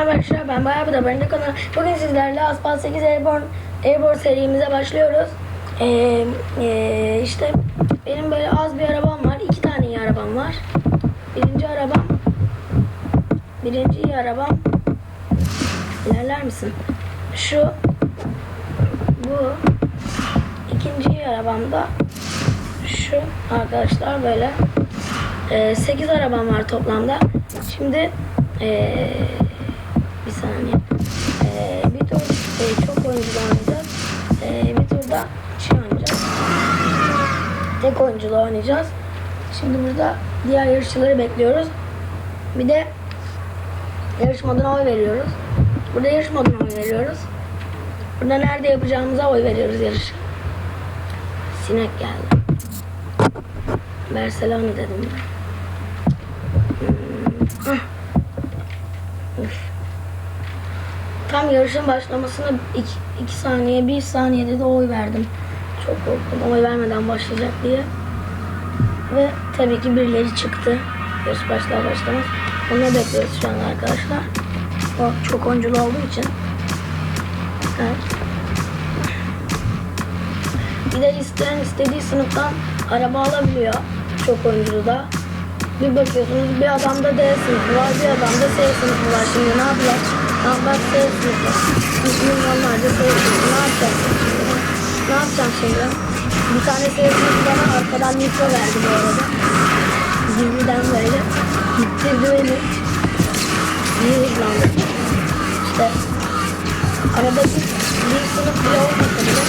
Merhaba arkadaşlar ben Bayağı bir de ben de kanal. Bugün sizlerle Aspal 8 Airborne, Airborne serimize başlıyoruz. Ee, ee, işte benim böyle az bir arabam var. iki tane iyi arabam var. Birinci arabam birinci iyi arabam ilerler misin? Şu bu ikinci iyi arabam da şu arkadaşlar böyle 8 arabam var toplamda. Şimdi ee, bir saniye. Ee, bir tur e, çok oyuncu oynayacağız. Ee, bir turda şey oynayacağız. Tek oyunculu oynayacağız. Şimdi burada diğer yarışçıları bekliyoruz. Bir de yarış moduna oy veriyoruz. Burada yarış moduna oy veriyoruz. Burada nerede yapacağımıza oy veriyoruz yarışı. Sinek geldi. Barcelona dedim ben. Hmm. Hah. Tam yarışın başlamasına 2 saniye, 1 saniyede de oy verdim. Çok korktum oy vermeden başlayacak diye. Ve tabii ki birileri çıktı. Yarış başlar başlamaz. Onu bekliyoruz şu an arkadaşlar. O çok oyunculu olduğu için. Evet. Bir de isteyen istediği sınıftan araba alabiliyor. Çok oyunculu da. Bir bakıyorsunuz bir adamda D sınıfı var, bir adamda S sınıfı var. Şimdi ne yapacak? Tam bak S sınıfı. Üç milyonlarca S sınıfı. Ne yapacak şimdi? Ne yapacağım şimdi? Bir tane S sınıfı bana arkadan mikro verdi bu arada. Gizliden böyle. Gittirdi beni. İyi hızlandı. İşte arada bir, sınıf bile olmasa bile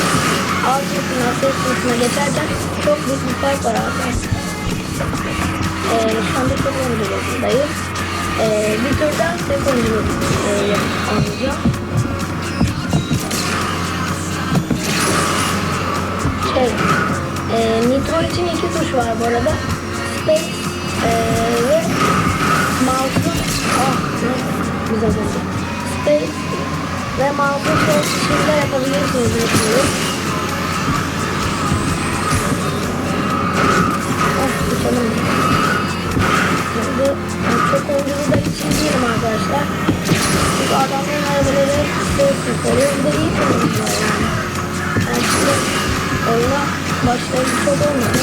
A sınıfına S sınıfına geçerken çok büyük bir fark var arkadaşlar. Ee, şu anda çok oyuncularındayım. Ee, turda tek oyunculuk e. Şey, Nitro için iki tuş var bu arada. Space e, ve mouse'un ah, ne? güzel oldu. Space ve mouse'un sol tuşuyla yapabilirsiniz Nitro'yu. Da değilim arkadaşlar. Çünkü adamların arabaları sevsin oluyor. Bir de iyi kullanıyorlar yani. Ben şimdi oyuna başlayıp çok olmadı.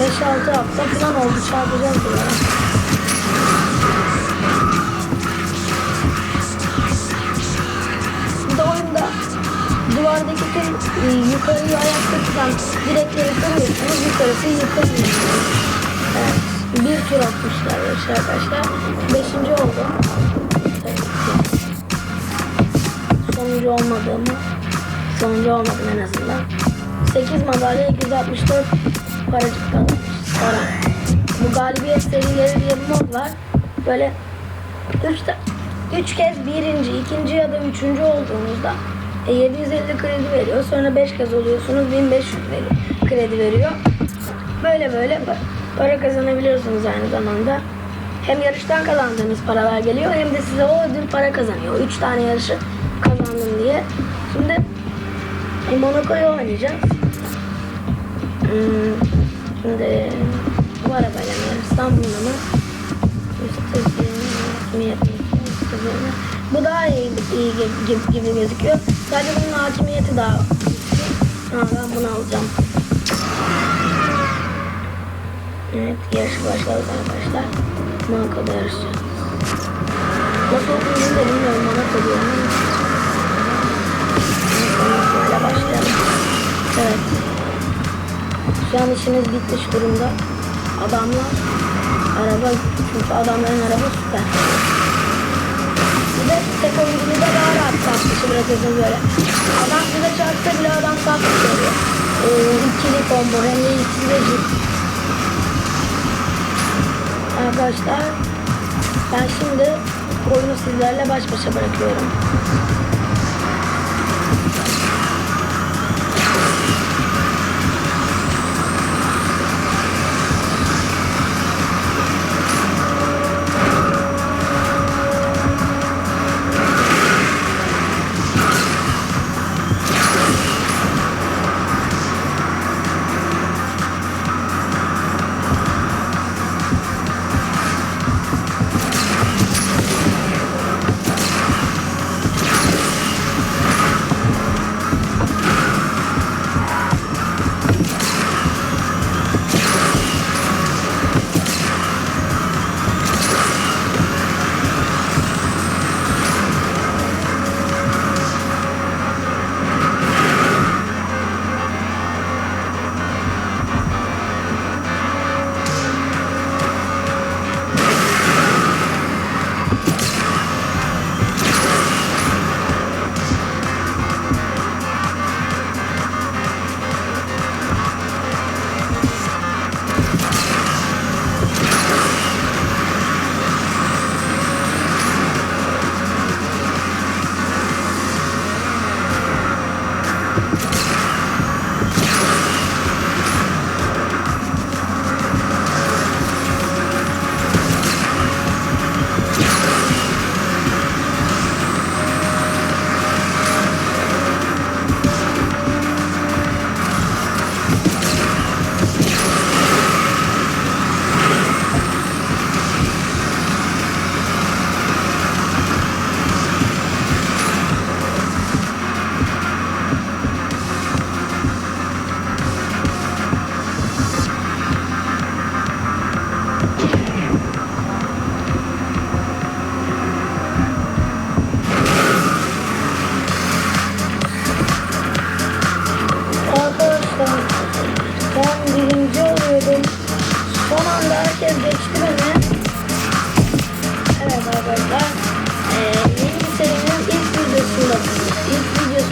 5-6 hafta falan oldu çarpacağım duvara. Bir de oyunda duvardaki tüm e, yukarıyı ayakta tutan direkleri kırıyorsunuz, yukarısı yıkılmıyor. Evet, bir tur atmışlar yarışı arkadaşlar. Beşinci oldu. Evet. Sonuncu olmadığımı, sonuncu olmadım en azından. 8 madalya 264 paracık kazanmış. Para. Bu galibiyet serileri diye bir mod var. Böyle 3 üç kez birinci, ikinci ya da üçüncü olduğunuzda e, 750 kredi veriyor. Sonra 5 kez oluyorsunuz 1500 veriyor, kredi veriyor. Böyle böyle pa- para kazanabiliyorsunuz aynı zamanda. Hem yarıştan kazandığınız paralar geliyor hem de size o ödül para kazanıyor. 3 tane yarışı kazandım diye. Şimdi Monaco'yu oynayacağız. Hmm, şimdi bu arabayla mı bununla mı? Bu daha iyi, iyi gibi, gibi gözüküyor. Sadece bunun hakimiyeti daha Ha, ben bunu alacağım. Evet, yarış başladı arkadaşlar. Monaco'da yarışacağız. Nasıl olduğunu da bilmiyorum. Diyorum ama. Monaco'yla başlayalım. Evet. Şu an işiniz bitmiş durumda. Adamlar araba çünkü adamların araba süper. Bir de tek oyunculuğu da daha rahat sağ dışı bırakıyorsunuz böyle. Adam size çarpsa bile adam dışı oluyor. Ee, ikili combo hem de ikisi de. Arkadaşlar ben şimdi oyunu sizlerle baş başa bırakıyorum.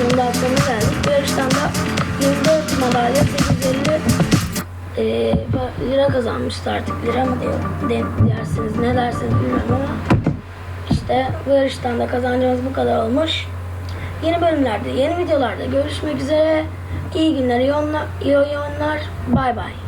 müsabakasına geldik. Bu yarıştan da 24 madalya 850 e, lira kazanmıştı artık. Lira mı diyor, de, dersiniz ne dersiniz bilmiyorum ama işte bu yarıştan da kazancımız bu kadar olmuş. Yeni bölümlerde, yeni videolarda görüşmek üzere. İyi günler, iyi oyunlar. Bay bay.